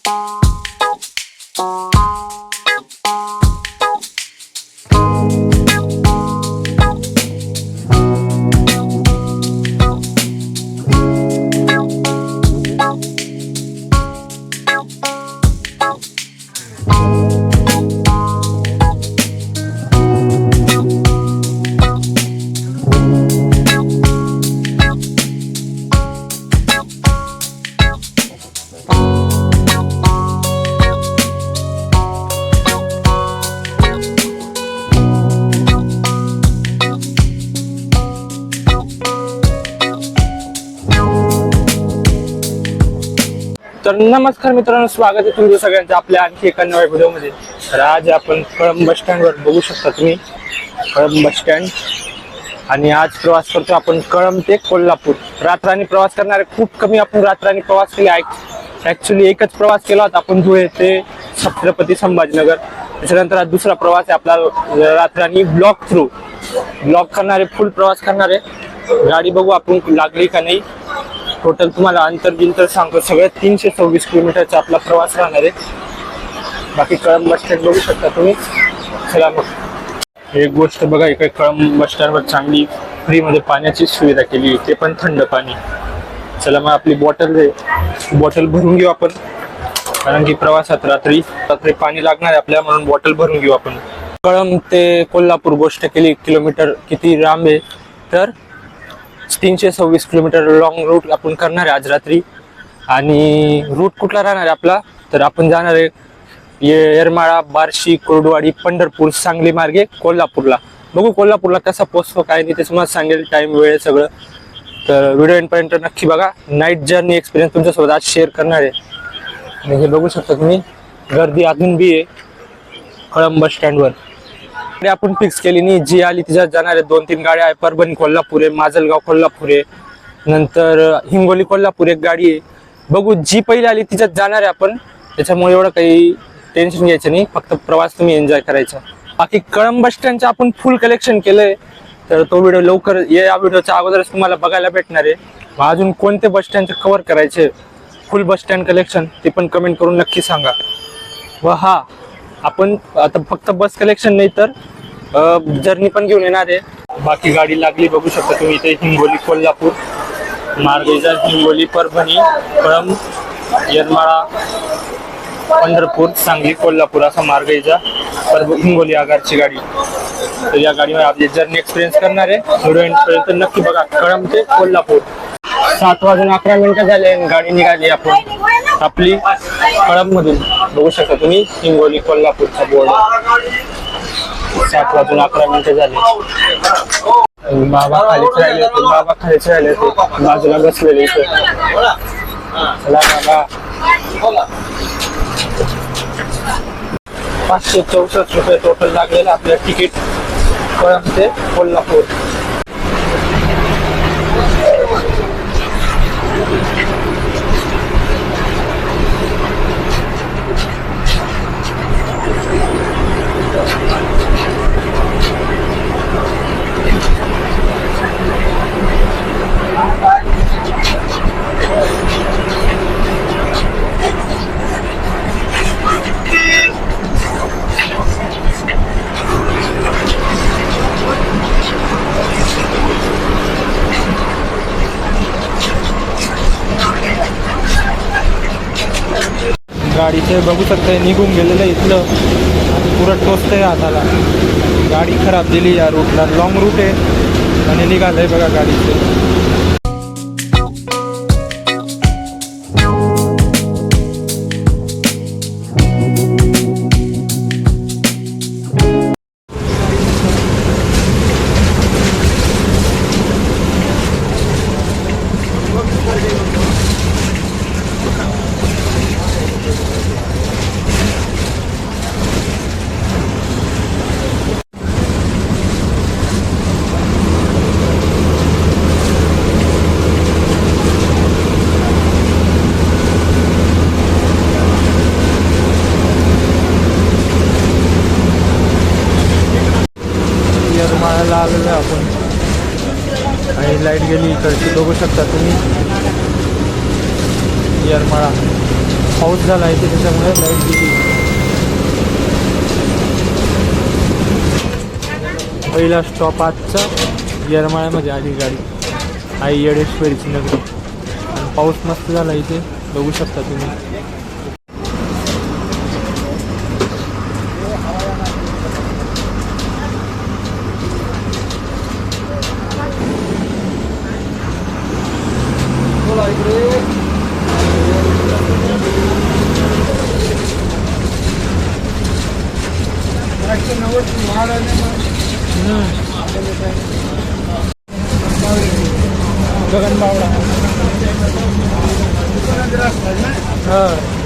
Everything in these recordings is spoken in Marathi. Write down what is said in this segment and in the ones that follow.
Bye. तर नमस्कार मित्रांनो स्वागत आहे तुमचं सगळ्यांचं आपल्या आणखी एका नव्या व्हिडिओमध्ये. तर आज आपण कळंब बस स्टँडवर बघू शकता तुम्ही. Kalamb bus stand. आणि आज प्रवास करतो आपण कळंब ते कोल्हापूर. रात्रानी प्रवास करणारे खूप कमी आपण रात्रानी प्रवास केला ऍक्च्युली एकच प्रवास केला होता आपण धुळे ते छत्रपती संभाजीनगर. त्याच्यानंतर आज दुसरा प्रवास आहे आपला रात्रानी ब्लॉक थ्रू. ब्लॉक करणारे फुल प्रवास करणारे. गाडी बघू आपण लागली का नाही. टोटल तुम्हाला अंतर बिंतर सांगतो सगळ्यात तीनशे सव्वीस किलोमीटरचा आपला प्रवास राहणार आहे. बाकी कळंब बस स्टँड बघू शकता तुम्ही. चला मग. एक गोष्ट बघा इकडे कळंब बस स्टँडवर चांगली फ्रीमध्ये पाण्याची सुविधा केली ते पण थंड पाणी. चला मग आपली बॉटल आहे. बॉटल भरून घेऊ आपण. कारण की प्रवासात रात्री रात्री पाणी लागणार आहे आपल्याला म्हणून बॉटल भरून घेऊ आपण. कळंब ते कोल्हापूर गोष्ट केली किलोमीटर किती लांब आहे? तर तीनशे सव्वीस किलोमीटर लॉंग रूट आपण करणार आहे आज रात्री. आणि रूट कुठला राहणार आहे आपला? तर आपण जाणार आहे ये- येरमाळा बार्शी कोरडवाडी पंढरपूर सांगली मार्गे कोल्हापूरला. बघू कोल्हापूरला कसा पोचतो काय नाही ते तुम्हाला सांगेल. टाईम वेळ सगळं. तर व्हिडिओ एंडपर्यंत नक्की बघा. नाईट जर्नी एक्सपिरियन्स तुमच्यासोबत आज शेअर करणार आहे. हे बघू शकता तुम्ही गर्दी अजून बी आहे. कळंब बस स्टँडवर गाडी आपण फिक्स केली नाही. जी आली तिच्यात जाणार आहे. दोन तीन गाड्या आहे. परभणी कोल्हापूर आहे. माजलगाव कोल्हापूर आहे. नंतर हिंगोली कोल्हापूर एक गाडी आहे. बघू जी पहिली आली तिच्यात जाणार आहे आपण. त्याच्यामुळे एवढं काही टेन्शन घ्यायचं नाही. फक्त प्रवास तुम्ही एन्जॉय करायचा. बाकी कळंब बस स्टँडचं आपण फुल कलेक्शन केलंय. तर तो व्हिडिओ लवकर या व्हिडिओच्या अगोदरच तुम्हाला बघायला भेटणार आहे. मग अजून कोणते बस स्टँडचे कव्हर करायचे? फुल बस स्टँड कलेक्शन ते पण कमेंट करून नक्की सांगा. व हा आपण आता फक्त बस कलेक्शन नाही तर जर्नी पण घेऊन येणार आहे. बाकी गाडी लागली बघू शकता तुम्ही इथे हिंगोली कोल्हापूर. मार्गेजा हिंगोली परभणी कळम येरमाळा पंढरपूर सांगली कोल्हापूर असा मार्ग यायचा परभ हिंगोली आगारची गाडी. तर या गाडीमध्ये आपली जर्नी एक्सपिरियन्स करणार आहे. हिरोईन पर्यंत नक्की बघा कळम ते कोल्हापूर. सात वाजून अकरा मिनिटं झाले गाडी निघाली आपण. आपली कळंब मधून बघू शकता तुम्ही हिंगोली कोल्हापूरचा बोर्ड. सात वाजून अकरा मिनिटं झाले. बाबा खालीच राहिले होते बाबा खालीच राहिले होते. बाजूला बसलेले इथे. चला बाबा. पाचशे चौसष्ट रुपये टोटल लागलेलं आपलं तिकीट कळम ते कोल्हापूर. गाडीचे बघू शकता निघून गेलेलं आहे इथलं. आणि पुरं टोचतंय हाताला. गाडी खराब दिली या रूटला लाँग रूट आहे. आणि आहे बघा गाडीचे. शकता तुम्ही. येरमाळा. पाऊस झाला आहे त्याच्यामुळे लाइट गेली. पहिला स्टॉप आजचा येरमाळ्यामध्ये आली गाडी. आई येडेश्वरीची नगरी. आणि पाऊस मस्त झाला इथे. बघू शकता तुम्ही. गगन बावडा हा.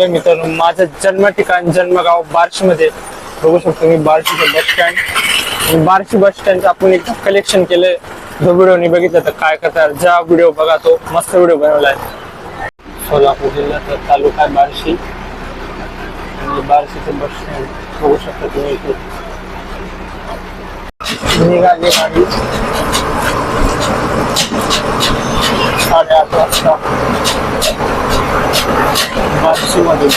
आलेलो मित्रांनो माझं जन्म ठिकाण जन्मगाव बार्शीमध्ये बघू शकतो मी बार्शीचं बस स्टँड बार्शी बस स्टँडचं आपण एक कलेक्शन केलंय. जो व्हिडिओनी बघितलं तर काय करतात ज्या व्हिडिओ बघा तो मस्त व्हिडिओ बनवलाय. सोलापूर जिल्ह्याचा तालुका आहे बार्शी. आणि बार्शीचं बस स्टँड बघू शकता तुम्ही इथे. निघाली गाडी. साडेआठ वाजता. बार्शीमधून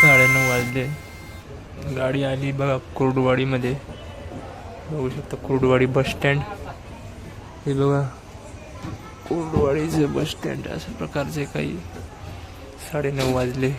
साडेनऊ वाजले गाडी आली बघा कुर्डवाडीमध्ये. बघू शकता कुर्डवाडी बस स्टँड हे बघा कुर्डवाडीचं बस स्टँड अशा प्रकारचे काही साडेनऊ वाजले.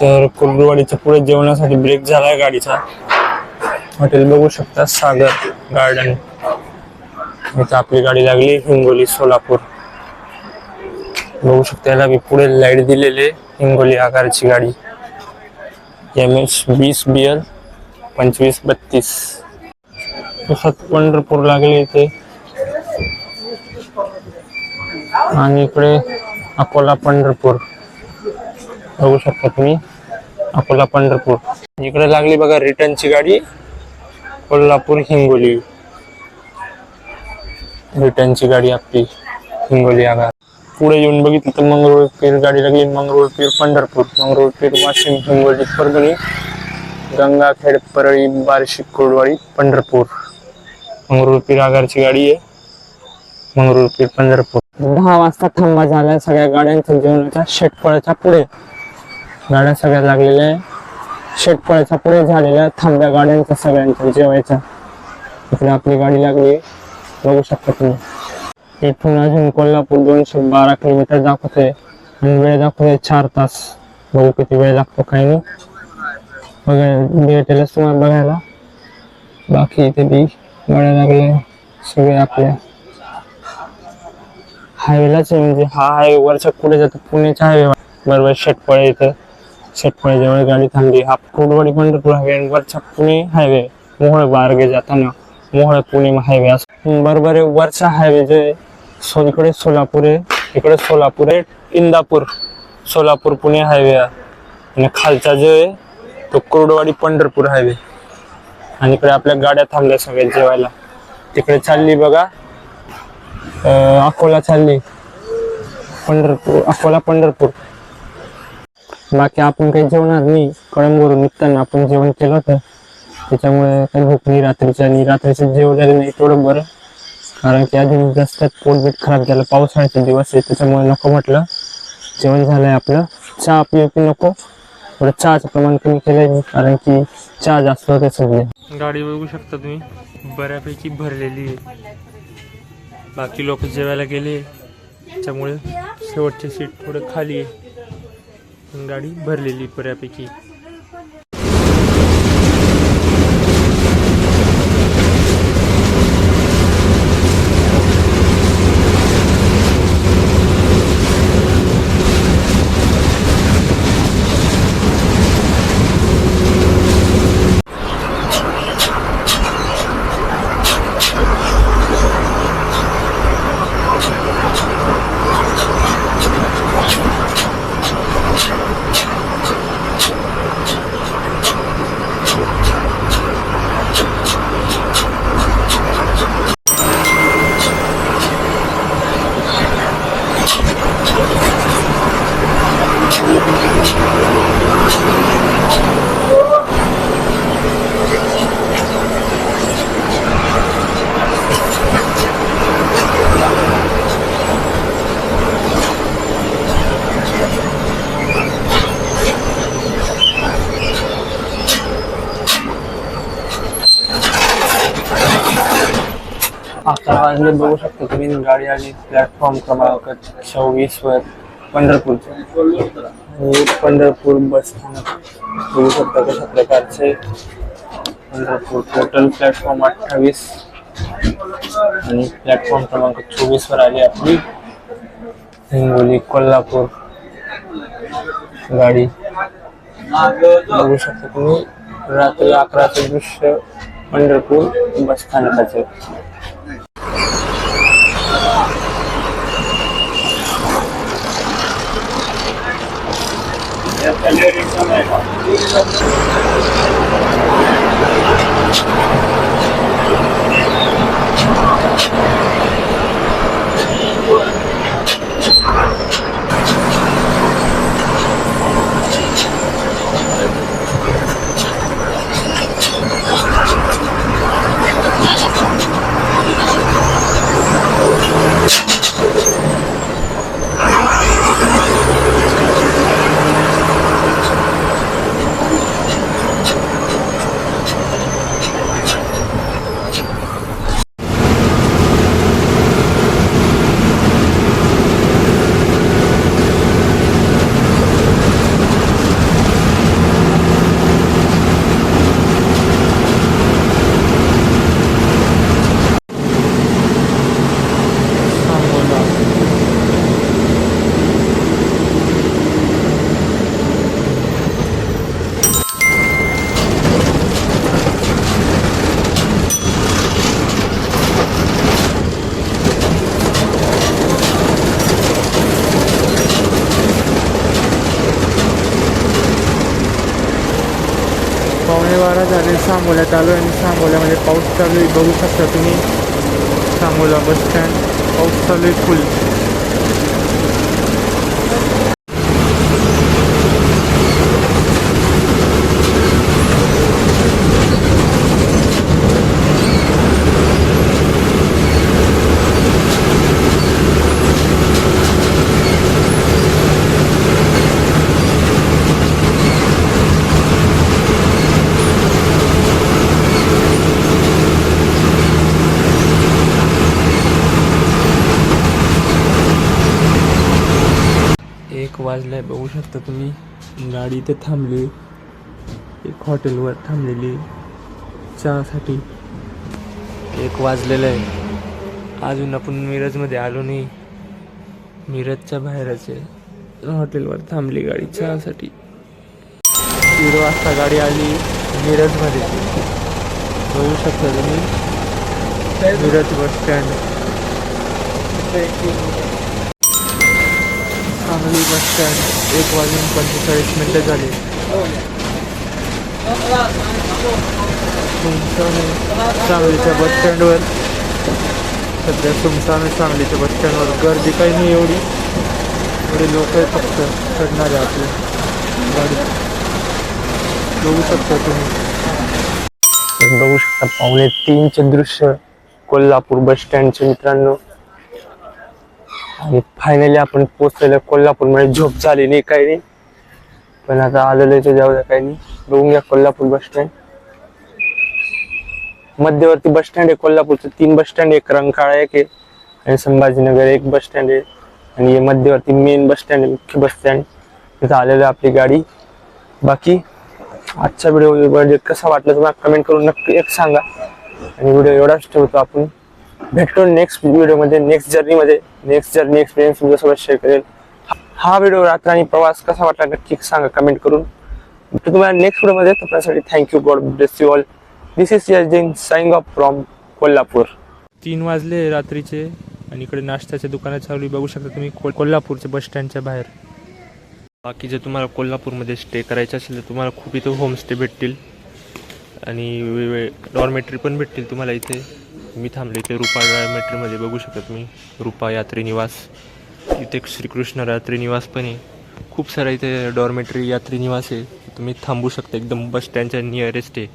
तर कुर्डवाडीच्या पुढे जेवणासाठी ब्रेक झालाय गाडीचा. हॉटेल बघू शकता सागर गार्डन इथं आपली गाडी लागली हिंगोली सोलापूर. बघू शकता याला मी पुढे लाइट दिलेले हिंगोली आकाराची गाडी. एम एच वीस बी एल पंचवीस बत्तीस. तसंच पंढरपूर लागले इथे. आणि इकडे अकोला पंढरपूर. बघू शकता तुम्ही. अकोला पंढरपूर इकडे लागली बघा रिटर्नची गाडी. कोल्हापूर हिंगोली. रिटर्नची गाडी आपली हिंगोली आगार पुढे येऊन बघितलं तर मंगरुळपीर गाडी लागली मंगरुळपीर पंढरपूर. मंगरुळपीर वाशिम हिंगोली परभणी गंगाखेड परळी बार्शी कोडवाडी पंढरपूर. मंगरुळपीर आगारची गाडी आहे. मंगरुळपीर पंढरपूर. दहा वाजता थांबा झाला सगळ्या गाड्यांच्या जेवणाच्या शेटफळाच्या पुढे. गाड्या सगळ्या लागलेल्या आहे. शेटफळाच्या पुढे झालेला थांब्या गाड्यांचा सगळ्यांचा जेवायचा. इकडे आपली गाडी लागली बघू शकता तुम्ही. इथून अजून कोल्हापूर दोनशे बारा किलोमीटर दाखवते आणि वेळ दाखवते चार तास. बघू किती वेळ लागतो काही नाही. बघायला भेटेलच तुम्हाला बघायला. बाकी इथे बी गाड्या लागल्या सगळे आपल्या. हायवेलाच आहे म्हणजे. हा हायवे वरच्या पुढे जातो. पुण्याच्या हायवे बरोबर शेटपळे इथं शेटपळे जवळ गाडी थांबली हा कुडवाडी म्हणजे पंढरपूर हायवे आणि पुणे हायवे मोहोळ बारगे जाताना मोहोळ पुणे हायवे असं. बरोबर आहे. वरचा हायवे जे सो इकडे सोलापूर आहे इकडे सोलापूर आहे इंदापूर सोलापूर पुणे हायवे आणि खालचा जो आहे तो कुर्डवाडी पंढरपूर हायवे. आणि इकडे आपल्या गाड्या थांबल्या सगळ्या जेवायला. तिकडे चालली बघा. अकोला चालली. पंढरपूर अकोला पंढरपूर. बाकी आपण काही जेवणार नाही. कळंबवरून निघताना आपण जेवण केलं होतं. त्याच्यामुळे काही भूक नाही रात्रीच्या आणि रात्रीचं जेवलेलं नाही तेवढं बरं. कारण की आधी जास्त पोटबीट खराब झालं पावसाळ्याचे दिवस आहे त्याच्यामुळे नको म्हटलं. जेवण झालं आहे आपलं. चहा पिऊ की नको? थोडं चहाचं प्रमाण कमी केलं आहे कारण की चहा जास्त होते सध्या. गाडी बघू शकता तुम्ही. बऱ्यापैकी भरलेली आहे. बाकी लोक जेवायला गेले. त्यामुळे शेवटची सीट थोडं खाली आहे. गाडी भरलेली बऱ्यापैकी. अकरा बघू शकता तुम्ही गाडी आली. प्लॅटफॉर्म क्रमांक सव्वीस वर पंढरपूर. पंढरपूर बस स्थानक बघू शकता कशा प्रकारचे पंढरपूर टोटल प्लॅटफॉर्म अठ्ठावीस आणि प्लॅटफॉर्म क्रमांक चोवीस वर आली आपली हिंगोली कोल्हापूर गाडी. बघू शकता तुम्ही रात्री अकराचे दृश्य पंढरपूर बस स्थानकाचे. Thank you. सांगोल्यात आलो आणि सांगोल्यामध्ये पाऊस चालू आहे. बघू शकता तुम्ही. सांगोला बस स्टँड पाऊस चालू आहे फुल शकता तुम्ही. गाडी इथे थांबली. एक हॉटेलवर थांबलेली. चहासाठी. एक वाजलेलं आहे. अजून आपण मिरजमध्ये आलो नाही. मिरजच्या बाहेरच आहे हॉटेलवर थांबली गाडी चहासाठी. दीड वाजता गाडी आली मिरजमध्ये. बघू शकता तुम्ही. Miraj bus stand. Sangli bus stand एक वाजून पंचेचाळीस मिनटं झाली. सुमसाने सांगलीच्या बस स्टँडवर. सध्या सुमसाने सांगलीच्या बस स्टँडवर. गर्दी काही नाही एवढी. एवढे लोक आहे फक्त. चढणारे आपले. गाडी. बघू शकता तुम्ही. बघू शकता पावणे तीनचे दृश्य कोल्हापूर बस स्टँडचे मित्रांनो. आणि फायनली आपण पोहोचलेलो कोल्हापूरमध्ये. झोप झाली नाही काही नाही. पण आता आलेलो आहे जाऊ द्या काही नाही. बघून घ्या कोल्हापूर बस स्टँड मध्यवर्ती बस स्टँड आहे कोल्हापूरचं. तीन बस स्टँड एक रंकाळा एक आहे आणि संभाजीनगर एक बस स्टँड आहे. आणि हे मध्यवर्ती मेन बस स्टँड आहे मुख्य बस स्टँड तिथं आलेलं आहे आपली गाडी. बाकी आजचा व्हिडिओ म्हणजे कसा वाटला तुम्हाला कमेंट करून नक्की एक सांगा. आणि व्हिडिओ एवढाच ठेवतो आपण. भेटतो नेक्स्ट व्हिडिओमध्ये नेक्स्ट जर्नीमध्ये नेक्स्ट जर्नी एक्सपिरियन्स तुमच्यासोबत शेअर करेल. हा व्हिडिओ रात्र आणि प्रवास कसा वाटला नक्की सांगा कमेंट करून. भेटतो तुम्हाला नेक्स्ट व्हिडिओमध्ये तोपर्यंतसाठी thank you God bless you all this is Jain saying off from Kolhapur. तीन वाजले रात्रीचे आणि इकडे नाश्त्याच्या दुकानात चालू बघू शकता तुम्ही को कोल्हापूरच्या बस स्टँडच्या बाहेर. बाकी जर तुम्हाला कोल्हापूरमध्ये स्टे करायचं असेल तर तुम्हाला खूप इथं होमस्टे भेटतील. आणि वेगवेगळे डॉर्मेटरी पण भेटतील तुम्हाला इथे. मी थांबले इथे रुपा डॉर्मेटरीमध्ये बघू शकत तुम्ही रुपा यात्री निवास. इथे श्रीकृष्ण यात्रीनिवास पण आहे. खूप सारा इथे डॉर्मेटरी यात्री निवास आहे. तुम्ही थांबू शकता. एकदम बस स्टँडच्या नियरेस्ट आहे.